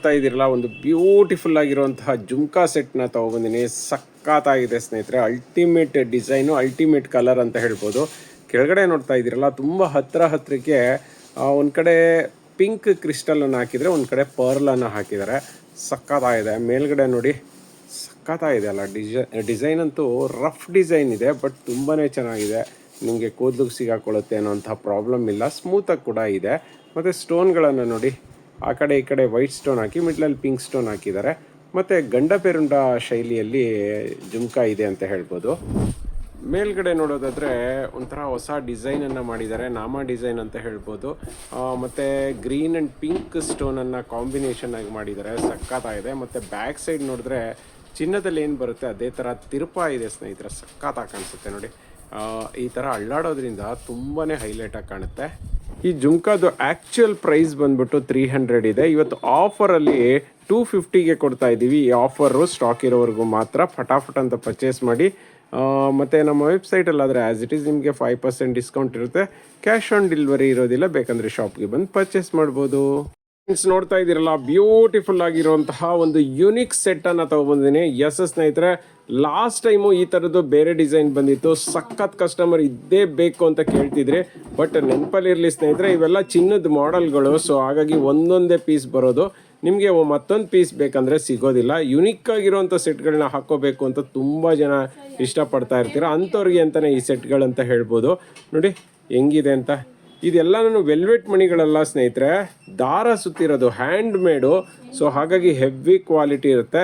ನೋಡ್ತಾ ಇದ್ದೀರಲ್ಲ, ಒಂದು ಬ್ಯೂಟಿಫುಲ್ ಆಗಿರುವಂತಹ ಜುಮ್ಕಾ ಸೆಟ್ನ ತೊಗೊಬಂದಿನಿ ಸಕ್ಕತ್ತಾಗಿದೆ ಸ್ನೇಹಿತರೆ. ಅಲ್ಟಿಮೇಟ್ ಡಿಸೈನು ಅಲ್ಟಿಮೇಟ್ ಕಲರ್ ಅಂತ ಹೇಳ್ಬೋದು. ಕೆಳಗಡೆ ನೋಡ್ತಾ ಇದ್ದೀರಲ್ಲ, ತುಂಬ ಹತ್ತಿರ ಹತ್ತಿರಕ್ಕೆ ಒಂದು ಕಡೆ ಪಿಂಕ್ ಕ್ರಿಸ್ಟಲನ್ನು ಹಾಕಿದರೆ, ಒಂದು ಕಡೆ ಪರ್ಲನ್ನು ಹಾಕಿದ್ದಾರೆ. ಸಕ್ಕತ್ತಾಗಿದೆ ಮೇಲ್ಗಡೆ ನೋಡಿ ಸಕ್ಕತ್ತಾಗಿದೆ ಅಲ್ಲ. ಡಿಸೈ ಡಿಸೈನ್ ಅಂತೂ ರಫ್ ಡಿಸೈನ್ ಇದೆ ಬಟ್ ತುಂಬಾ ಚೆನ್ನಾಗಿದೆ. ನಿಮಗೆ ಕೂದಲು ಸಿಗಾಕೊಳ್ಳುತ್ತೆ ಅನ್ನೋಂಥ ಪ್ರಾಬ್ಲಮ್ ಇಲ್ಲ. ಸ್ಮೂತಾಗಿ ಕೂಡ ಇದೆ. ಮತ್ತು ಸ್ಟೋನ್ಗಳನ್ನು ನೋಡಿ ಆ ಕಡೆ ಈ ಕಡೆ ವೈಟ್ ಸ್ಟೋನ್ ಹಾಕಿ ಮಿಡ್ಲಲ್ಲಿ ಪಿಂಕ್ ಸ್ಟೋನ್ ಹಾಕಿದ್ದಾರೆ. ಮತ್ತು ಗಂಡಪೆರುಂಡ ಶೈಲಿಯಲ್ಲಿ ಜುಮ್ಕಾ ಇದೆ ಅಂತ ಹೇಳ್ಬೋದು. ಮೇಲ್ಗಡೆ ನೋಡೋದಾದರೆ ಒಂಥರ ಹೊಸ ಡಿಸೈನನ್ನು ಮಾಡಿದ್ದಾರೆ, ನಾಮ ಡಿಸೈನ್ ಅಂತ ಹೇಳ್ಬೋದು. ಮತ್ತು ಗ್ರೀನ್ ಆ್ಯಂಡ್ ಪಿಂಕ್ ಸ್ಟೋನನ್ನು ಕಾಂಬಿನೇಷನ್ ಆಗಿ ಮಾಡಿದ್ದಾರೆ, ಸಕ್ಕತ್ತಾಗಿದೆ. ಮತ್ತು ಬ್ಯಾಕ್ ಸೈಡ್ ನೋಡಿದ್ರೆ ಚಿನ್ನದಲ್ಲಿ ಏನು ಬರುತ್ತೆ, ಅದೇ ಥರ ತಿರುಪ ಇದೆ ಸ್ನೇಹಿತರೆ, ಸಕ್ಕತ್ತಾಗಿ ಕಾಣಿಸುತ್ತೆ ನೋಡಿ. ಈ ಥರ ಅಳ್ಳಾಡೋದ್ರಿಂದ ತುಂಬಾ ಹೈಲೈಟಾಗಿ ಕಾಣುತ್ತೆ. ಈ ಜುಮ್ಕಾದು ಆ್ಯಕ್ಚುಯಲ್ ಪ್ರೈಸ್ ಬಂದ್ಬಿಟ್ಟು ತ್ರೀ ಹಂಡ್ರೆಡ್ ಇದೆ. ಇವತ್ತು ಆಫರಲ್ಲಿ ಟೂ ಫಿಫ್ಟಿಗೆ ಕೊಡ್ತಾ ಇದ್ದೀವಿ. ಈ ಆಫರು ಸ್ಟಾಕ್ ಇರೋವರೆಗೂ ಮಾತ್ರ ಫಟಾಫಟ್ ಅಂತ ಪರ್ಚೇಸ್ ಮಾಡಿ. ಮತ್ತು ನಮ್ಮ ವೆಬ್ಸೈಟಲ್ಲಾದರೆ ಆ್ಯಸ್ ಇಟ್ ಈಸ್ ನಿಮಗೆ ಫೈವ್ ಪರ್ಸೆಂಟ್ ಡಿಸ್ಕೌಂಟ್ ಇರುತ್ತೆ. ಕ್ಯಾಶ್ ಆನ್ ಡೆಲಿವರಿ ಇರೋದಿಲ್ಲ, ಬೇಕಂದರೆ ಶಾಪ್ಗೆ ಬಂದು ಪರ್ಚೇಸ್ ಮಾಡ್ಬೋದು. ಫ್ರೆಂಡ್ಸ್ ನೋಡ್ತಾ ಇದ್ದೀರಲ್ಲ ಬ್ಯೂಟಿಫುಲ್ ಆಗಿರುವಂತಹ ಒಂದು ಯುನಿಕ್ ಸೆಟ್ ಅನ್ನ ತಗೊಬಂದಿನಿ ಎಸ್ ಸ್ನೇಹಿತರೆ ಲಾಸ್ಟ್ ಟೈಮು ಈ ಥರದ್ದು ಬೇರೆ ಡಿಸೈನ್ ಬಂದಿತ್ತು. ಸಖತ್ ಕಸ್ಟಮರ್ ಇದ್ದೇ ಬೇಕು ಅಂತ ಕೇಳ್ತಿದ್ರಿ, ಬಟ್ ನೆನಪಲ್ಲಿರಲಿ ಸ್ನೇಹಿತರೆ, ಇವೆಲ್ಲ ಚಿನ್ನದ ಮಾಡೆಲ್ಗಳು ಸೊ ಹಾಗಾಗಿ ಒಂದೊಂದೇ ಪೀಸ್ ಬರೋದು. ನಿಮಗೆ ಮತ್ತೊಂದು ಪೀಸ್ ಬೇಕಂದರೆ ಸಿಗೋದಿಲ್ಲ. ಯುನಿಕ್ ಆಗಿರುವಂಥ ಸೆಟ್ಗಳನ್ನ ಹಾಕೋಬೇಕು ಅಂತ ತುಂಬ ಜನ ಇಷ್ಟಪಡ್ತಾ ಇರ್ತೀರ. ಅಂಥವ್ರಿಗೆ ಅಂತಲೇ ಈ ಸೆಟ್ಗಳಂತ ಹೇಳ್ಬೋದು. ನೋಡಿ, ಹೆಂಗಿದೆ ಅಂತ. ಇದೆಲ್ಲನೂ ವೆಲ್ವೆಟ್ ಮಣಿಗಳೆಲ್ಲ ಸ್ನೇಹಿತರೆ. ದಾರ ಸುತ್ತಿರೋದು ಹ್ಯಾಂಡ್ ಮೇಡು ಸೊ ಹಾಗಾಗಿ ಹೆವಿ ಕ್ವಾಲಿಟಿ ಇರುತ್ತೆ.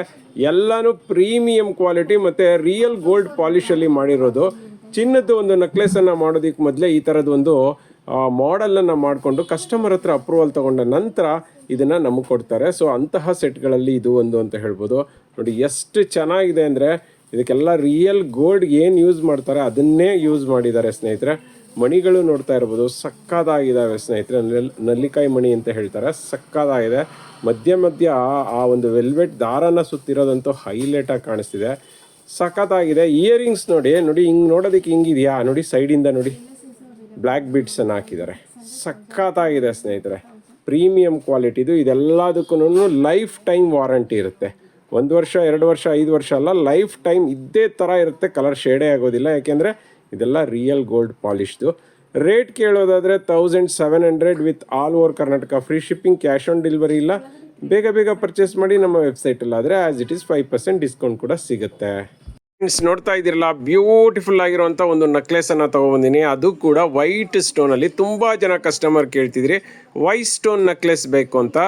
ಎಲ್ಲನೂ ಪ್ರೀಮಿಯಂ ಕ್ವಾಲಿಟಿ ಮತ್ತು ರಿಯಲ್ ಗೋಲ್ಡ್ ಪಾಲಿಶಲ್ಲಿ ಮಾಡಿರೋದು. ಚಿನ್ನದ ಒಂದು ನೆಕ್ಲೆಸನ್ನು ಮಾಡೋದಕ್ಕೆ ಮೊದಲೇ ಈ ಥರದ್ದು ಒಂದು ಮಾಡೆಲನ್ನು ಮಾಡಿಕೊಂಡು ಕಸ್ಟಮರ್ ಹತ್ರ ಅಪ್ರೂವಲ್ ತಗೊಂಡ ನಂತರ ಇದನ್ನು ನಮಗೆ ಕೊಡ್ತಾರೆ. ಸೊ ಅಂತಹ ಸೆಟ್ಗಳಲ್ಲಿ ಇದು ಒಂದು ಅಂತ ಹೇಳ್ಬೋದು. ನೋಡಿ, ಎಷ್ಟು ಚೆನ್ನಾಗಿದೆ ಅಂದರೆ ಇದಕ್ಕೆಲ್ಲ ರಿಯಲ್ ಗೋಲ್ಡ್ ಏನು ಯೂಸ್ ಮಾಡ್ತಾರೆ ಅದನ್ನೇ ಯೂಸ್ ಮಾಡಿದ್ದಾರೆ ಸ್ನೇಹಿತರೆ. ಮಣಿಗಳು ನೋಡ್ತಾ ಇರ್ಬೋದು ಸಕ್ಕದಾಗಿದ್ದಾವೆ ಸ್ನೇಹಿತರೆ. ನೆಲ್- ನಲ್ಲಿಕಾಯಿ ಮಣಿ ಅಂತ ಹೇಳ್ತಾರೆ, ಸಕ್ಕದಾಗಿದೆ. ಮಧ್ಯ ಮಧ್ಯ ಆ ಒಂದು ವೆಲ್ವೆಟ್ ದಾರನ ಸುತ್ತಿರೋದಂತೂ ಹೈಲೈಟಾಗಿ ಕಾಣಿಸ್ತಿದೆ. ಸಖತ್ತಾಗಿದೆ ಇಯರಿಂಗ್ಸ್ ನೋಡಿ ನೋಡಿ, ಹಿಂಗೆ ನೋಡೋದಕ್ಕೆ ಹಿಂಗಿದೆಯಾ? ನೋಡಿ, ಸೈಡಿಂದ ನೋಡಿ. ಬ್ಲ್ಯಾಕ್ ಬೀಡ್ಸನ್ನು ಹಾಕಿದ್ದಾರೆ. ಸಖತ್ತಾಗಿದೆ ಸ್ನೇಹಿತರೆ. ಪ್ರೀಮಿಯಂ ಕ್ವಾಲಿಟಿದು. ಇದೆಲ್ಲದಕ್ಕೂ ಲೈಫ್ ಟೈಮ್ ವಾರಂಟಿ ಇರುತ್ತೆ. ಒಂದು ವರ್ಷ, ಎರಡು ವರ್ಷ, ಐದು ವರ್ಷ ಅಲ್ಲ, ಲೈಫ್ ಟೈಮ್ ಇದ್ದೇ ಥರ ಇರುತ್ತೆ. ಕಲರ್ ಶೇಡೇ ಆಗೋದಿಲ್ಲ. ಯಾಕೆಂದರೆ ಇದೆಲ್ಲ ರಿಯಲ್ ಗೋಲ್ಡ್ ಪಾಲಿಶ್ದು rate ಕೇಳೋದಾದರೆ thousand seven hundred with all over Karnataka free shipping cash on delivery ಇಲ್ಲ. ಬೇಗ ಬೇಗ ಪರ್ಚೇಸ್ ಮಾಡಿ ನಮ್ಮ ವೆಬ್ಸೈಟಲ್ಲಾದರೆ as it is five percent discount ಕೂಡ ಸಿಗುತ್ತೆ. ಫ್ರೆಂಡ್ಸ್ ನೋಡ್ತಾ ಇದ್ದೀರಲ್ಲ ಬ್ಯೂಟಿಫುಲ್ ಆಗಿರುವಂಥ ಒಂದು ನೆಕ್ಲೆಸನ್ನು ತೊಗೊಬಂದಿನಿ. ಅದು ಕೂಡ ವೈಟ್ ಸ್ಟೋನಲ್ಲಿ ತುಂಬ ಜನ ಕಸ್ಟಮರ್ ಕೇಳ್ತಿದ್ರಿ. ವೈಟ್ ಸ್ಟೋನ್ ನೆಕ್ಲೆಸ್ ಬೇಕು ಅಂತ.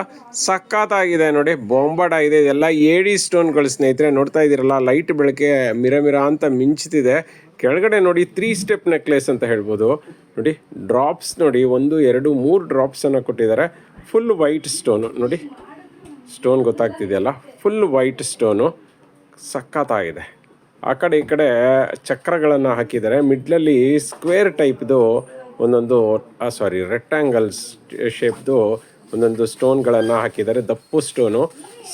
ಸಖತ್ತಾಗಿದೆ ನೋಡಿ ಬೊಂಬಾಡ ಇದೆ ಇದೆಲ್ಲ ಏಡಿ ಸ್ಟೋನ್ಗಳು ಸ್ನೇಹಿತರೆ, ನೋಡ್ತಾ ಇದ್ದೀರಲ್ಲ ಲೈಟ್ ಬೆಳಕೆ ಮಿರ ಮಿರ ಅಂತ ಮಿಂಚ್ತಿದೆ. ಕೆಳಗಡೆ ನೋಡಿ ತ್ರೀ ಸ್ಟೆಪ್ ನೆಕ್ಲೆಸ್ ಅಂತ ಹೇಳ್ಬೋದು. ನೋಡಿ ಡ್ರಾಪ್ಸ್ ನೋಡಿ, ಒಂದು, ಎರಡು, ಮೂರು ಡ್ರಾಪ್ಸನ್ನು ಕೊಟ್ಟಿದ್ದಾರೆ. ಫುಲ್ ವೈಟ್ ಸ್ಟೋನು ನೋಡಿ ಸ್ಟೋನ್ ಗೊತ್ತಾಗ್ತಿದೆಯಲ್ಲ? ಫುಲ್ ವೈಟ್ ಸ್ಟೋನು ಸಖತ್ತಾಗಿದೆ. ಆ ಕಡೆ ಈ ಕಡೆ ಚಕ್ರಗಳನ್ನು ಹಾಕಿದ್ದಾರೆ. ಮಿಡ್ಲಲ್ಲಿ ಸ್ಕ್ವೇರ್ ಟೈಪ್ದು ಒಂದೊಂದು ಸಾರಿ ರೆಕ್ಟ್ಯಾಂಗಲ್ಸ್ ಶೇಪ್ದು ಒಂದೊಂದು ಸ್ಟೋನ್ಗಳನ್ನು ಹಾಕಿದ್ದಾರೆ. ದಪ್ಪು ಸ್ಟೋನು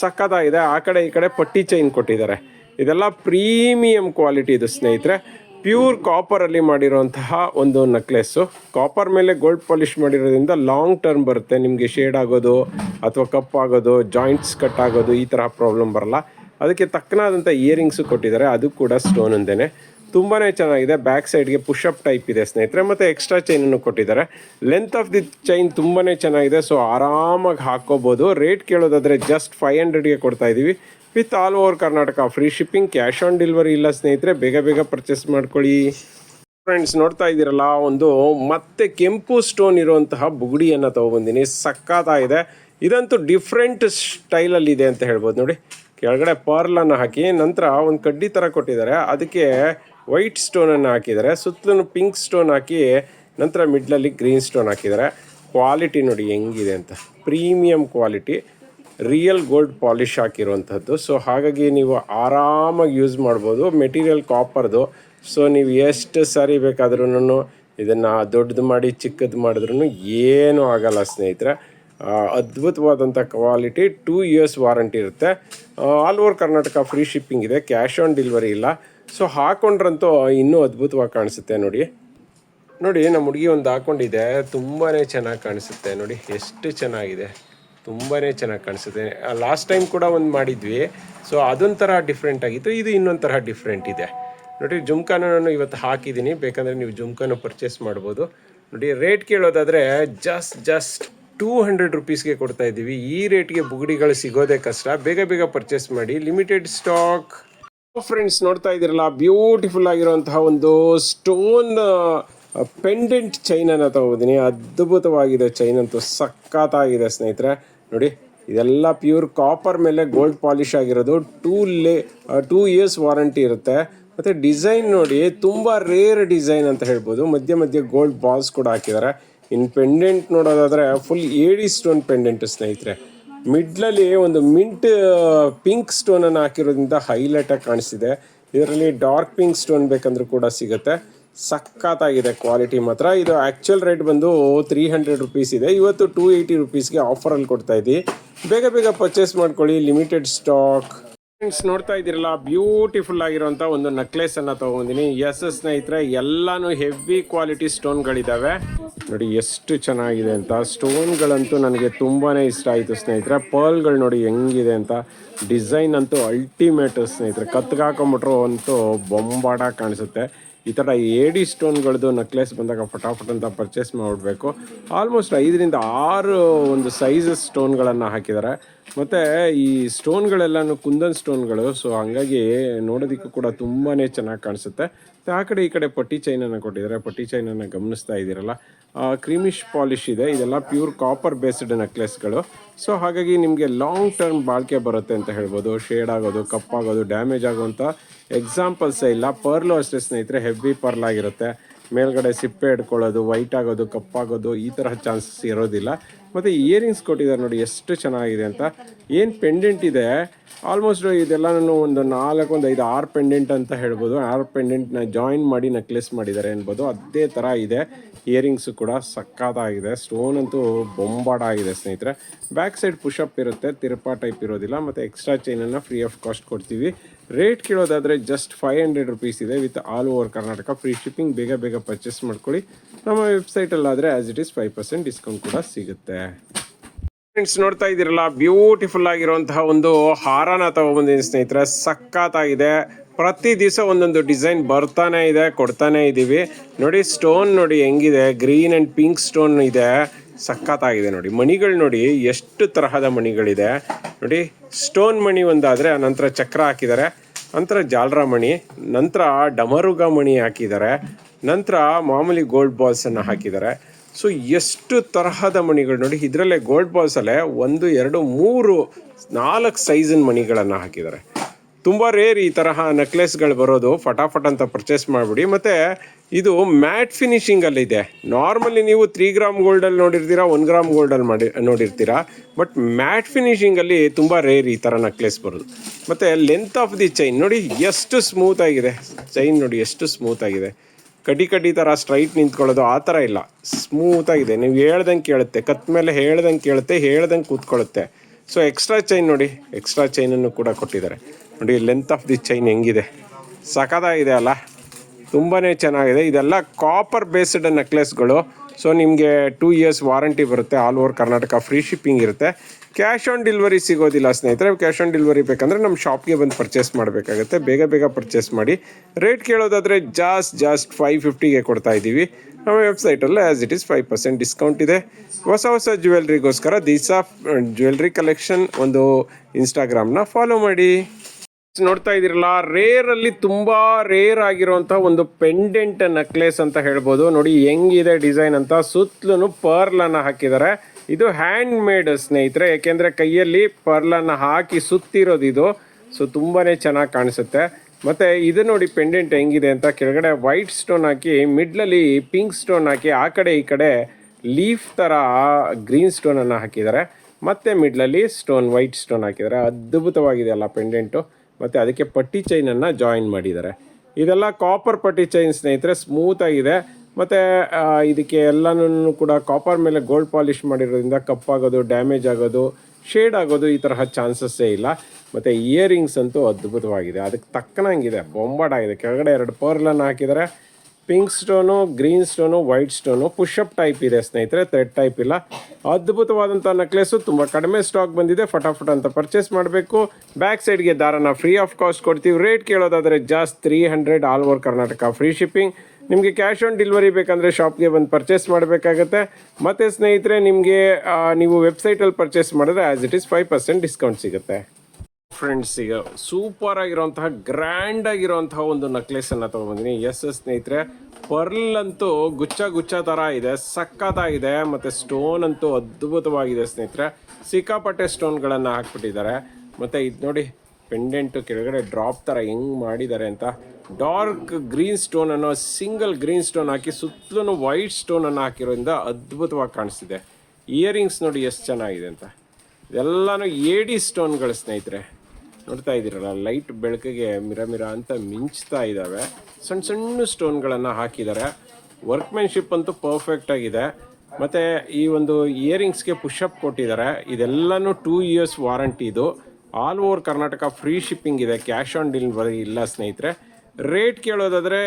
ಸಖತ್ತಾಗಿದೆ. ಆ ಕಡೆ ಈ ಕಡೆ ಪಟ್ಟಿ ಚೈನ್ ಕೊಟ್ಟಿದ್ದಾರೆ. ಇದೆಲ್ಲ ಪ್ರೀಮಿಯಂ ಕ್ವಾಲಿಟಿ ಇದು, ಸ್ನೇಹಿತರೆ. ಪ್ಯೂರ್ ಕಾಪರಲ್ಲಿ ಮಾಡಿರುವಂತಹ ಒಂದು ನೆಕ್ಲೆಸ್ಸು ಕಾಪರ್ ಮೇಲೆ ಗೋಲ್ಡ್ ಪಾಲಿಶ್ ಮಾಡಿರೋದ್ರಿಂದ ಲಾಂಗ್ ಟರ್ಮ್ ಬರುತ್ತೆ. ನಿಮಗೆ ಶೇಡ್ ಆಗೋದು ಅಥವಾ ಕಪ್ ಆಗೋದು ಜಾಯಿಂಟ್ಸ್ ಕಟ್ ಆಗೋದು ಈ ಥರ ಪ್ರಾಬ್ಲಮ್ ಬರಲ್ಲ. ಅದಕ್ಕೆ ತಕ್ಕನಾದಂಥ ಇಯರಿಂಗ್ಸು ಕೊಟ್ಟಿದ್ದಾರೆ. ಅದು ಕೂಡ ಸ್ಟೋನ್ ಒಂದೇನೆ ತುಂಬಾ ಚೆನ್ನಾಗಿದೆ. ಬ್ಯಾಕ್ ಸೈಡ್ಗೆ ಅಪ್ ಟೈಪ್ ಇದೆ ಸ್ನೇಹಿತರೆ. ಮತ್ತು ಎಕ್ಸ್ಟ್ರಾ ಚೈನನ್ನು ಕೊಟ್ಟಿದ್ದಾರೆ. ಲೆಂತ್ ಆಫ್ ದಿ ಚೈನ್ ತುಂಬಾ ಚೆನ್ನಾಗಿದೆ. ಸೊ ಆರಾಮಾಗಿ ಹಾಕೋಬೋದು. ರೇಟ್ ಕೇಳೋದಾದರೆ ಜಸ್ಟ್ ಫೈವ್ ಹಂಡ್ರೆಡ್ಗೆ ಕೊಡ್ತಾ ಇದ್ದೀವಿ with all over Karnataka. Free shipping cash on delivery ಇಲ್ಲ ಸ್ನೇಹಿತರೆ, ಬೇಗ ಬೇಗ ಪರ್ಚೇಸ್ ಮಾಡ್ಕೊಳ್ಳಿ. ಫ್ರೆಂಡ್ಸ್ ನೋಡ್ತಾ ಇದ್ದೀರಲ್ಲ, ಒಂದು ಮತ್ತೆ ಕೆಂಪು ಸ್ಟೋನ್ ಇರುವಂತಹ ಬುಗುಡಿಯನ್ನು ತೊಗೊಬಂದಿನಿ. ಸಕ್ಕತ್ತಾಗಿದೆ ಇದಂತೂ ಡಿಫ್ರೆಂಟ್ ಸ್ಟೈಲಲ್ಲಿ ಇದೆ ಅಂತ ಹೇಳ್ಬೋದು ನೋಡಿ. ಕೆಳಗಡೆ ಪರ್ಲನ್ನು ಹಾಕಿ, ನಂತರ ಒಂದು ಕಡ್ಡಿ ಥರ ಕೊಟ್ಟಿದ್ದಾರೆ. ಅದಕ್ಕೆ ವೈಟ್ ಸ್ಟೋನನ್ನು ಹಾಕಿದ್ದಾರೆ. ಸುತ್ತಲೂ ಪಿಂಕ್ ಸ್ಟೋನ್ ಹಾಕಿ, ನಂತರ ಮಿಡ್ಲಲ್ಲಿ ಗ್ರೀನ್ ಸ್ಟೋನ್ ಹಾಕಿದ್ದಾರೆ. ಕ್ವಾಲಿಟಿ ನೋಡಿ ಹೆಂಗಿದೆ ಅಂತ. Premium quality real gold polish ಹಾಕಿರುವಂಥದ್ದು so ಹಾಗಾಗಿ ನೀವು ಆರಾಮಾಗಿ ಯೂಸ್ ಮಾಡ್ಬೋದು. ಮೆಟೀರಿಯಲ್ ಕಾಪರ್ದು ಸೊ ನೀವು ಎಷ್ಟು ಸಾರಿ ಬೇಕಾದ್ರೂ ಇದನ್ನು ದೊಡ್ಡದು ಮಾಡಿ ಚಿಕ್ಕದು ಮಾಡಿದ್ರೂ ಏನೂ ಆಗಲ್ಲ ಸ್ನೇಹಿತರೆ. ಅದ್ಭುತವಾದಂಥ ಕ್ವಾಲಿಟಿ ಟೂ ಇಯರ್ಸ್ ವಾರಂಟಿ ಇರುತ್ತೆ. All over Karnataka free shipping ಇದೆ. ಕ್ಯಾಶ್ ಆನ್ ಡೆಲಿವರಿ ಇಲ್ಲ. ಸೊ ಹಾಕೊಂಡ್ರಂತೂ ಇನ್ನೂ ಅದ್ಭುತವಾಗಿ ಕಾಣಿಸುತ್ತೆ ನೋಡಿ. ನೋಡಿ, ನಮ್ಮ ಹುಡುಗಿ ಒಂದು ಹಾಕೊಂಡಿದೆ. ತುಂಬಾ ಚೆನ್ನಾಗಿ ಕಾಣಿಸುತ್ತೆ ನೋಡಿ. ಎಷ್ಟು ಚೆನ್ನಾಗಿದೆ. ತುಂಬಾ ಚೆನ್ನಾಗಿ ಕಾಣಿಸುತ್ತೆ. ಲಾಸ್ಟ್ ಟೈಮ್ ಕೂಡ ಒಂದು ಮಾಡಿದ್ವಿ. ಸೊ ಅದೊಂಥರ ಡಿಫ್ರೆಂಟ್ ಆಗಿತ್ತು. ಇದು ಇನ್ನೊಂಥರ ಥರ ಡಿಫ್ರೆಂಟ್ ಇದೆ. ನೋಡಿ ಜುಮ್ಕಾನ ನಾನು ಇವತ್ತು ಹಾಕಿದ್ದೀನಿ. ಬೇಕಂದರೆ ನೀವು ಜುಮ್ಕಾನ ಪರ್ಚೇಸ್ ಮಾಡ್ಬೋದು. ನೋಡಿ ರೇಟ್ ಕೇಳೋದಾದರೆ ಜಸ್ಟ್ ಜಸ್ಟ್ ಟೂ ಹಂಡ್ರೆಡ್ ರುಪೀಸ್ಗೆ ಕೊಡ್ತಾ ಇದ್ದೀವಿ. ಈ ರೇಟ್ಗೆ ಬುಗುಡಿಗಳು ಸಿಗೋದೇ ಕಷ್ಟ. ಬೇಗ ಬೇಗ ಪರ್ಚೇಸ್ ಮಾಡಿ. ಲಿಮಿಟೆಡ್ ಸ್ಟಾಕ್ ಫ್ರೆಂಡ್ಸ್ ನೋಡ್ತಾ ಇದ್ದೀರಲ್ಲ ಬ್ಯೂಟಿಫುಲ್ ಆಗಿರುವಂತಹ ಒಂದು ಸ್ಟೋನ್ ಪೆಂಡೆಂಟ್ ಚೈನನ್ನು ತಗೋದಿನಿ ಅದ್ಭುತವಾಗಿದೆ ಚೈನ್ ಅಂತೂ ಸಖತ್ತಾಗಿದೆ ಸ್ನೇಹಿತರೆ. ನೋಡಿ, ಇದೆಲ್ಲ ಪ್ಯೂರ್ ಕಾಪರ್ ಮೇಲೆ ಗೋಲ್ಡ್ ಪಾಲಿಶ್ ಆಗಿರೋದು. ಟೂ ಲೇ ಟೂ ಇಯರ್ಸ್ ವಾರಂಟಿ ಇರುತ್ತೆ. ಮತ್ತು ಡಿಸೈನ್ ನೋಡಿ, ತುಂಬ ರೇರ್ ಡಿಸೈನ್ ಅಂತ ಹೇಳ್ಬೋದು. ಮಧ್ಯೆ ಮಧ್ಯೆ ಗೋಲ್ಡ್ ಬಾಲ್ಸ್ ಕೂಡ ಹಾಕಿದ್ದಾರೆ. ಇನ್ನು ಪೆಂಡೆಂಟ್ ನೋಡೋದಾದರೆ ಫುಲ್ ಏಡಿ ಸ್ಟೋನ್ ಪೆಂಡೆಂಟ್ ಸ್ನೇಹಿತರೆ. ಮಿಡ್ಲಲ್ಲಿ ಒಂದು ಮಿಂಟ್ ಪಿಂಕ್ ಸ್ಟೋನನ್ನು ಹಾಕಿರೋದ್ರಿಂದ ಹೈಲೈಟಾಗಿ ಕಾಣಿಸ್ತಿದೆ. ಇದರಲ್ಲಿ ಡಾರ್ಕ್ ಪಿಂಕ್ ಸ್ಟೋನ್ ಬೇಕಂದ್ರೂ ಕೂಡ ಸಿಗುತ್ತೆ. ಸಖತ್ತಾಗಿದೆ ಕ್ವಾಲಿಟಿ ಮಾತ್ರ. ಇದು ಆ್ಯಕ್ಚುಯಲ್ ರೇಟ್ ಬಂದು ತ್ರೀ ಹಂಡ್ರೆಡ್ ರುಪೀಸ್ ಇದೆ. ಇವತ್ತು ಟೂ ಏಯ್ಟಿ ರುಪೀಸ್ಗೆ ಆಫರಲ್ಲಿ ಕೊಡ್ತಾ ಇದ್ದೀವಿ ಬೇಗ ಬೇಗ ಪರ್ಚೇಸ್ ಮಾಡ್ಕೊಳ್ಳಿ. ಲಿಮಿಟೆಡ್ ಸ್ಟಾಕ್ ಫ್ರೆಂಡ್ಸ್ ನೋಡ್ತಾ ಇದ್ದೀರಲ್ಲ ಬ್ಯೂಟಿಫುಲ್ ಆಗಿರುವಂಥ ಒಂದು ನೆಕ್ಲೆಸ್ ಅನ್ನ ತಗೊಂಡಿನಿ. ಎಸ್ ಸ್ನೇಹಿತರೆ, ಎಲ್ಲಾನು ಹೆವಿ ಕ್ವಾಲಿಟಿ ಸ್ಟೋನ್ಗಳಿದ್ದಾವೆ ನೋಡಿ, ಎಷ್ಟು ಚೆನ್ನಾಗಿದೆ ಅಂತ. ಸ್ಟೋನ್ಗಳಂತೂ ನನಗೆ ತುಂಬಾನೇ ಇಷ್ಟ ಆಯಿತು ಸ್ನೇಹಿತರೆ. ಪರ್ಲ್ಗಳು ನೋಡಿ ಹೆಂಗಿದೆ ಅಂತ. ಡಿಸೈನ್ ಅಂತೂ ಅಲ್ಟಿಮೇಟ್ ಸ್ನೇಹಿತರೆ. ಕತ್ಗೆ ಹಾಕೊಂಬಿಟ್ರು ಅಂತೂ ಬೊಂಬಾಡ ಕಾಣಿಸುತ್ತೆ. ಈ ಥರ ಏಡಿ ಸ್ಟೋನ್ಗಳದ್ದು ನೆಕ್ಲೆಸ್ ಬಂದಾಗ ಫಟಾಫಟ್ ಅಂತ ಪರ್ಚೇಸ್ ಮಾಡಿಬಿಡ್ಬೇಕು ಆಲ್ಮೋಸ್ಟ್ ಐದರಿಂದ ಆರು ಒಂದು ಸೈಜಸ್ ಸ್ಟೋನ್ಗಳನ್ನು ಹಾಕಿದ್ದಾರೆ. ಮತ್ತು ಈ ಸ್ಟೋನ್ಗಳೆಲ್ಲನೂ ಕುಂದನ್ ಸ್ಟೋನ್ಗಳು ಸೊ ಹಂಗಾಗಿ ನೋಡೋದಕ್ಕೂ ಕೂಡ ತುಂಬಾ ಚೆನ್ನಾಗಿ ಕಾಣಿಸುತ್ತೆ. ಆ ಕಡೆ ಈ ಕಡೆ ಪಟ್ಟಿ ಚೈನನ್ನು ಕೊಟ್ಟಿದ್ದಾರೆ. ಪಟ್ಟಿ ಚೈನನ್ನು ಗಮನಿಸ್ತಾ ಇದ್ದೀರಲ್ಲ. ಕ್ರೀಮಿಶ್ ಪಾಲಿಶ್ ಇದೆ. ಇದೆಲ್ಲ ಪ್ಯೂರ್ ಕಾಪರ್ ಬೇಸ್ಡ್ ನೆಕ್ಲೆಸ್ಗಳು ಸೊ ಹಾಗಾಗಿ ನಿಮಗೆ ಲಾಂಗ್ ಟರ್ಮ್ ಬಾಳಿಕೆ ಬರುತ್ತೆ ಅಂತ ಹೇಳ್ಬೋದು. ಶೇಡ್ ಆಗೋದು ಕಪ್ಪಾಗೋದು ಡ್ಯಾಮೇಜ್ ಆಗುವಂಥ ಎಕ್ಸಾಂಪಲ್ಸೇ ಇಲ್ಲ. ಪರ್ಲು ಅಷ್ಟೇ ಸ್ನೇಹಿತರೆ ಹೆವಿ ಪರ್ಲ್ ಆಗಿರುತ್ತೆ. ಮೇಲ್ಗಡೆ ಸಿಪ್ಪೆ ಹಿಡ್ಕೊಳ್ಳೋದು ವೈಟ್ ಆಗೋದು ಕಪ್ಪಾಗೋದು ಈ ತರಹ ಚಾನ್ಸಸ್ ಇರೋದಿಲ್ಲ. ಮತ್ತು ಇಯರಿಂಗ್ಸ್ ಕೊಟ್ಟಿದ್ದಾರೆ ನೋಡಿ, ಎಷ್ಟು ಚೆನ್ನಾಗಿದೆ ಅಂತ. ಏನು ಪೆಂಡೆಂಟ್ ಇದೆ? ಆಲ್ಮೋಸ್ಟ್ ಇದೆಲ್ಲನೂ ಒಂದು ನಾಲ್ಕು, ಒಂದು ಐದು, ಆರು ಪೆಂಡೆಂಟ್ ಅಂತ ಹೇಳ್ಬೋದು. ಆರು ಪೆಂಡೆಂಟ್ನ ಜಾಯಿನ್ ಮಾಡಿ ನೆಕ್ಲೆಸ್ ಮಾಡಿದ್ದಾರೆ ಅನ್ಬೋದು. ಅದೇ ಥರ ಇದೆ. ಇಯರಿಂಗ್ಸು ಕೂಡ ಸಕ್ಕತ್ತಾಗಿದೆ. ಸ್ಟೋನ್ ಅಂತೂ ಬೊಂಬಾಡ ಆಗಿದೆ ಸ್ನೇಹಿತರೆ. ಬ್ಯಾಕ್ ಸೈಡ್ ಪುಷಪ್ ಇರುತ್ತೆ. ತಿರುಪಾ ಟೈಪ್ ಇರೋದಿಲ್ಲ. ಮತ್ತು ಎಕ್ಸ್ಟ್ರಾ ಚೈನನ್ನು ಫ್ರೀ ಆಫ್ ಕಾಸ್ಟ್ ಕೊಡ್ತೀವಿ. ರೇಟ್ ಕೇಳೋದಾದರೆ ಜಸ್ಟ್ ಫೈವ್ ಹಂಡ್ರೆಡ್ ರುಪೀಸ್ ಇದೆ with all over Karnataka free shipping ಬೇಗ ಬೇಗ ಪರ್ಚೇಸ್ ಮಾಡ್ಕೊಳ್ಳಿ. ನಮ್ಮ ವೆಬ್ಸೈಟಲ್ಲಾದರೆ as it is five percent discount ಕೂಡ ಸಿಗುತ್ತೆ. ಫ್ರೆಂಡ್ಸ್ ನೋಡ್ತಾ ಇದ್ದೀರಲ್ಲ ಬ್ಯೂಟಿಫುಲ್ ಆಗಿರುವಂತಹ ಒಂದು ಹಾರನ ತಗೊಬಂದಿನ ಸ್ನೇಹಿತರೆ. ಸಖತ್ತಾಗಿದೆ. ಪ್ರತಿ ದಿವಸ ಒಂದೊಂದು ಡಿಸೈನ್ ಬರ್ತಾನೆ ಇದೆ, ಕೊಡ್ತಾನೆ ಇದ್ದೀವಿ. ನೋಡಿ ಸ್ಟೋನ್ ನೋಡಿ ಹೆಂಗಿದೆ. ಗ್ರೀನ್ ಆ್ಯಂಡ್ ಪಿಂಕ್ ಸ್ಟೋನ್ ಇದೆ. ಸಖತ್ತಾಗಿದೆ ನೋಡಿ. ಮಣಿಗಳು ನೋಡಿ ಎಷ್ಟು ತರಹದ ಮಣಿಗಳಿದೆ. ನೋಡಿ ಸ್ಟೋನ್ ಮಣಿ ಒಂದಾದರೆ ನಂತರ ಚಕ್ರ ಹಾಕಿದ್ದಾರೆ. ನಂತರ ಜಾಲರ ಮಣಿ, ನಂತರ ಡಮರುಗ ಮಣಿ ಹಾಕಿದ್ದಾರೆ. ನಂತರ ಮಾಮೂಲಿ ಗೋಲ್ಡ್ ಬಾಲ್ಸನ್ನು ಹಾಕಿದ್ದಾರೆ. ಸೊ ಎಷ್ಟು ತರಹದ ಮಣಿಗಳು ನೋಡಿ, ಇದರಲ್ಲೇ ಗೋಲ್ಡ್ ಬಾಲ್ಸಲ್ಲೇ ಒಂದು, ಎರಡು, ಮೂರು, ನಾಲ್ಕು ಸೈಜಿನ ಮಣಿಗಳನ್ನು ಹಾಕಿದ್ದಾರೆ. ತುಂಬ ರೇರ್ ಈ ತರಹ ನೆಕ್ಲೆಸ್ಗಳು ಬರೋದು. ಫಟಾಫಟ್ ಅಂತ ಪರ್ಚೇಸ್ ಮಾಡಿಬಿಡಿ. ಮತ್ತು ಇದು ಮ್ಯಾಟ್ ಫಿನಿಶಿಂಗಲ್ಲಿದೆ ನಾರ್ಮಲಿ ನೀವು ತ್ರೀ ಗ್ರಾಮ್ ಗೋಲ್ಡಲ್ಲಿ ನೋಡಿರ್ತೀರಾ ಒನ್ ಗ್ರಾಮ್ ಗೋಲ್ಡಲ್ಲಿ ಮಾಡಿ, ನೋಡಿರ್ತೀರಾ. ಬಟ್ ಮ್ಯಾಟ್ ಫಿನಿಶಿಂಗಲ್ಲಿ ತುಂಬ ರೇರ್ ಈ ಥರ ನೆಕ್ಲೆಸ್ ಬರೋದು. ಮತ್ತು ಲೆಂತ್ ಆಫ್ ದಿ ಚೈನ್ ನೋಡಿ, ಎಷ್ಟು ಸ್ಮೂತ್ ಆಗಿದೆ. ಚೈನ್ ನೋಡಿ, ಎಷ್ಟು ಸ್ಮೂತ್ ಆಗಿದೆ. ಕಡಿ ಕಡಿ ಥರ ಸ್ಟ್ರೈಟ್ ನಿಂತ್ಕೊಳ್ಳೋದು ಆ ಥರ ಇಲ್ಲ. ಸ್ಮೂತಾಗಿದೆ ನೀವು ಹೇಳ್ದಂಗೆ ಕೇಳುತ್ತೆ. ಕತ್ ಮೇಲೆ ಹೇಳ್ದಂಗೆ ಕೇಳುತ್ತೆ, ಹೇಳ್ದಂಗೆ ಕೂತ್ಕೊಳ್ಳುತ್ತೆ. ಸೊ ಎಕ್ಸ್ಟ್ರಾ ಚೈನ್ ನೋಡಿ. ಎಕ್ಸ್ಟ್ರಾ ಚೈನನ್ನು ಕೂಡ ಕೊಟ್ಟಿದ್ದಾರೆ. ನೋಡಿ ಲೆಂತ್ ಆಫ್ ದಿ ಚೈನ್ ಹೆಂಗಿದೆ? ಇದೆ ಅಲ್ಲ? ತುಂಬಾ ಚೆನ್ನಾಗಿದೆ. ಇದೆಲ್ಲ ಕಾಪರ್ ಬೇಸ್ಡ್ ನೆಕ್ಲೆಸ್ಗಳು ಸೊ ನಿಮಗೆ ಟೂ ಇಯರ್ಸ್ ವಾರಂಟಿ ಬರುತ್ತೆ. All over Karnataka free shipping ಇರುತ್ತೆ. ಕ್ಯಾಶ್ ಆನ್ ಡೆಲಿವರಿ ಸಿಗೋದಿಲ್ಲ ಸ್ನೇಹಿತರೆ. ಕ್ಯಾಶ್ ಆನ್ ಡೆಲಿವರಿ ಬೇಕಂದರೆ ನಮ್ಮ ಶಾಪ್ಗೆ ಬಂದು ಪರ್ಚೇಸ್ ಮಾಡಬೇಕಾಗುತ್ತೆ. ಬೇಗ ಬೇಗ ಪರ್ಚೇಸ್ ಮಾಡಿ. ರೇಟ್ ಕೇಳೋದಾದರೆ ಜಾಸ್ಟ್ ಜಾಸ್ಟ್ ಫೈವ್ ಫಿಫ್ಟಿಗೆ ಕೊಡ್ತಾ ಇದ್ದೀವಿ. ನಮ್ಮ ವೆಬ್ಸೈಟಲ್ಲಿ as it is five percent discount ಇದೆ. ಹೊಸ ಹೊಸ ಜ್ಯುವೆಲ್ರಿಗೋಸ್ಕರ ಆಫ್ ಜ್ಯುವೆಲ್ರಿ ಕಲೆಕ್ಷನ್ ಒಂದು ಇನ್ಸ್ಟಾಗ್ರಾಮ್ನ ಫಾಲೋ ಮಾಡಿ. ನೋಡ್ತಾ ಇದ್ದೀರಲ್ಲ ರೇರ್ ಅಲ್ಲಿ ತುಂಬಾ ರೇರ್ ಆಗಿರುವಂತ ಒಂದು ಪೆಂಡೆಂಟ್ ನೆಕ್ಲೆಸ್ ಅಂತ ಹೇಳ್ಬೋದು. ನೋಡಿ, ಹೆಂಗಿದೆ ಡಿಸೈನ್ ಅಂತ. ಸುತ್ತಲೂ ಪರ್ಲ್ ಅನ್ನ ಹಾಕಿದ್ದಾರೆ. ಇದು ಹ್ಯಾಂಡ್ ಮೇಡ್ ಸ್ನೇಹಿತರೆ ಯಾಕೆಂದ್ರೆ ಕೈಯಲ್ಲಿ ಪರ್ಲ್ ಅನ್ನ ಹಾಕಿ ಸುತ್ತಿರೋದು ಇದು. ಸೊ ತುಂಬಾನೇ ಚೆನ್ನಾಗಿ ಕಾಣಿಸುತ್ತೆ. ಮತ್ತೆ ಇದು ನೋಡಿ ಪೆಂಡೆಂಟ್ ಹೆಂಗಿದೆ ಅಂತ. ಕೆಳಗಡೆ ವೈಟ್ ಸ್ಟೋನ್ ಹಾಕಿ ಮಿಡ್ಲಲ್ಲಿ ಪಿಂಕ್ ಸ್ಟೋನ್ ಹಾಕಿ, ಆ ಕಡೆ ಈ ಕಡೆ ಲೀಫ್ ತರ ಗ್ರೀನ್ ಸ್ಟೋನ್ ಅನ್ನ ಹಾಕಿದ್ದಾರೆ. ಮತ್ತೆ ಮಿಡ್ಲಲ್ಲಿ ಸ್ಟೋನ್ ವೈಟ್ ಸ್ಟೋನ್ ಹಾಕಿದ್ದಾರೆ. ಅದ್ಭುತವಾಗಿದೆ ಅಲ್ಲ ಪೆಂಡೆಂಟು ಮತ್ತು ಅದಕ್ಕೆ ಪಟ್ಟಿ ಚೈನನ್ನು ಜಾಯಿನ್ ಮಾಡಿದ್ದಾರೆ. ಇದೆಲ್ಲ ಕಾಪರ್ ಪಟ್ಟಿ ಚೈನ್ ಸ್ನೇಹಿತರೆ ಸ್ಮೂತಾಗಿದೆ ಮತ್ತು ಇದಕ್ಕೆ ಎಲ್ಲನೂ ಕೂಡ ಕಾಪರ್ ಮೇಲೆ ಗೋಲ್ಡ್ ಪಾಲಿಷ್ ಮಾಡಿರೋದ್ರಿಂದ ಕಪ್ಪಾಗೋದು ಡ್ಯಾಮೇಜ್ ಆಗೋದು ಶೇಡ್ ಆಗೋದು ಈ ತರಹ ಚಾನ್ಸಸ್ಸೇ ಇಲ್ಲ. ಮತ್ತು ಇಯರಿಂಗ್ಸ್ ಅಂತೂ ಅದ್ಭುತವಾಗಿದೆ. ಅದಕ್ಕೆ ತಕ್ಕನಂಗಿದೆ. ಬೊಂಬಾಡಾಗಿದೆ ಕೆಳಗಡೆ ಎರಡು ಪರ್ಲನ್ನು ಹಾಕಿದ್ದಾರೆ. Pink stone, green stone, white stone push up type ಇದೆ ಸ್ನೇಹಿತರೆ, ಥ್ರೆಡ್ ಟೈಪ್ ಇಲ್ಲ. ಅದ್ಭುತವಾದಂಥ ನೆಕ್ಲೆಸ್ಸು ತುಂಬ ಕಡಿಮೆ ಸ್ಟಾಕ್ ಬಂದಿದೆ. ಫಟಾಫಟ ಅಂತ ಪರ್ಚೇಸ್ ಮಾಡಬೇಕು. ಬ್ಯಾಕ್ ಸೈಡ್ಗೆ ದಾರನ ಫ್ರೀ ಆಫ್ ಕಾಸ್ಟ್ ಕೊಡ್ತೀವಿ. ರೇಟ್ ಕೇಳೋದಾದರೆ ಜಾಸ್ತಿ three hundred all over Karnataka free shipping. ನಿಮಗೆ ಕ್ಯಾಶ್ ಆನ್ ಡೆಲಿವರಿ ಬೇಕಂದರೆ ಶಾಪ್ಗೆ ಬಂದು ಪರ್ಚೇಸ್ ಮಾಡಬೇಕಾಗತ್ತೆ. ಮತ್ತು ಸ್ನೇಹಿತರೆ, ನಿಮಗೆ ನೀವು ವೆಬ್ಸೈಟಲ್ಲಿ ಪರ್ಚೇಸ್ ಮಾಡಿದ್ರೆ as it is five percent discount ಸಿಗುತ್ತೆ. ಫ್ರೆಂಡ್ಸ್ ಈಗ ಸೂಪರ್ ಆಗಿರುವಂತಹ, ಗ್ರ್ಯಾಂಡ್ ಆಗಿರುವಂತಹ ಒಂದು ನೆಕ್ಲೆಸ್ ಅನ್ನ ತಗೊಂಡ್ಬಂದಿನಿ. ಎಸ್ ಎಸ್ ಸ್ನೇಹಿತರೆ ಪರ್ಲ್ ಅಂತೂ ಗುಚ್ಚ ಗುಚ್ಚ ತರ ಇದೆ, ಸಕ್ಕತ್ತಾಗಿದೆ, ಮತ್ತೆ ಸ್ಟೋನ್ ಅಂತೂ ಅದ್ಭುತವಾಗಿದೆ ಸ್ನೇಹಿತರೆ. ಸಿಕ್ಕಾಪಟ್ಟೆ ಸ್ಟೋನ್ಗಳನ್ನು ಹಾಕ್ಬಿಟ್ಟಿದ್ದಾರೆ. ಮತ್ತೆ ಇದು ನೋಡಿ ಪೆಂಡೆಂಟ್ ಕೆಳಗಡೆ ಡ್ರಾಪ್ ತರ ಹೆಂಗ್ ಮಾಡಿದ್ದಾರೆ ಅಂತ. ಡಾರ್ಕ್ ಗ್ರೀನ್ ಸ್ಟೋನ್ ಅನ್ನೋ ಸಿಂಗಲ್ ಗ್ರೀನ್ ಸ್ಟೋನ್ ಹಾಕಿ ಸುತ್ತಲೂ ವೈಟ್ ಸ್ಟೋನ್ ಅನ್ನು ಹಾಕಿರೋದ್ರಿಂದ ಅದ್ಭುತವಾಗಿ ಕಾಣಿಸ್ತಿದೆ. ಇಯರಿಂಗ್ಸ್ ನೋಡಿ, ಎಷ್ಟು ಚೆನ್ನಾಗಿದೆ ಅಂತ. ಇದೆಲ್ಲಾನು ಏಡಿ ಸ್ಟೋನ್ಗಳು ಸ್ನೇಹಿತರೆ. ನೋಡ್ತಾ ಇದ್ದೀರಲ್ಲ ಲೈಟ್ ಬೆಳಕಿಗೆ ಮಿರ ಮಿರ ಅಂತ ಮಿಂಚ್ತಾ ಇದ್ದಾವೆ ಸಣ್ಣ ಸಣ್ಣ ಸ್ಟೋನ್ಗಳನ್ನು ಹಾಕಿದ್ದಾರೆ. ವರ್ಕ್ಮೆನ್ಶಿಪ್ ಅಂತೂ ಪರ್ಫೆಕ್ಟ್ ಆಗಿದೆ. ಮತ್ತು ಈ ಒಂದು ಇಯರಿಂಗ್ಸ್ಗೆ ಪುಷಪ್ ಕೊಟ್ಟಿದ್ದಾರೆ. ಇದೆಲ್ಲನೂ ಟೂ ಇಯರ್ಸ್ ವಾರಂಟಿ ಇದು. All over Karnataka free shipping ಇದೆ ಕ್ಯಾಶ್ ಆನ್ ಡೆಲಿವರಿ ಇಲ್ಲ ಸ್ನೇಹಿತರೆ. ರೇಟ್ ಕೇಳೋದಾದರೆ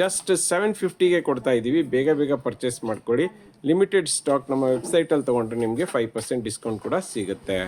ಜಸ್ಟ್ ಸೆವೆನ್ ಫಿಫ್ಟಿಗೆ ಕೊಡ್ತಾ ಇದ್ದೀವಿ ಬೇಗ ಬೇಗ ಪರ್ಚೇಸ್ ಮಾಡ್ಕೊಳ್ಳಿ. ಲಿಮಿಟೆಡ್ ಸ್ಟಾಕ್ ನಮ್ಮ ವೆಬ್ಸೈಟಲ್ಲಿ ತೊಗೊಂಡ್ರೆ ನಿಮಗೆ ಫೈವ್ ಪರ್ಸೆಂಟ್ ಡಿಸ್ಕೌಂಟ್ ಕೂಡ ಸಿಗುತ್ತೆ.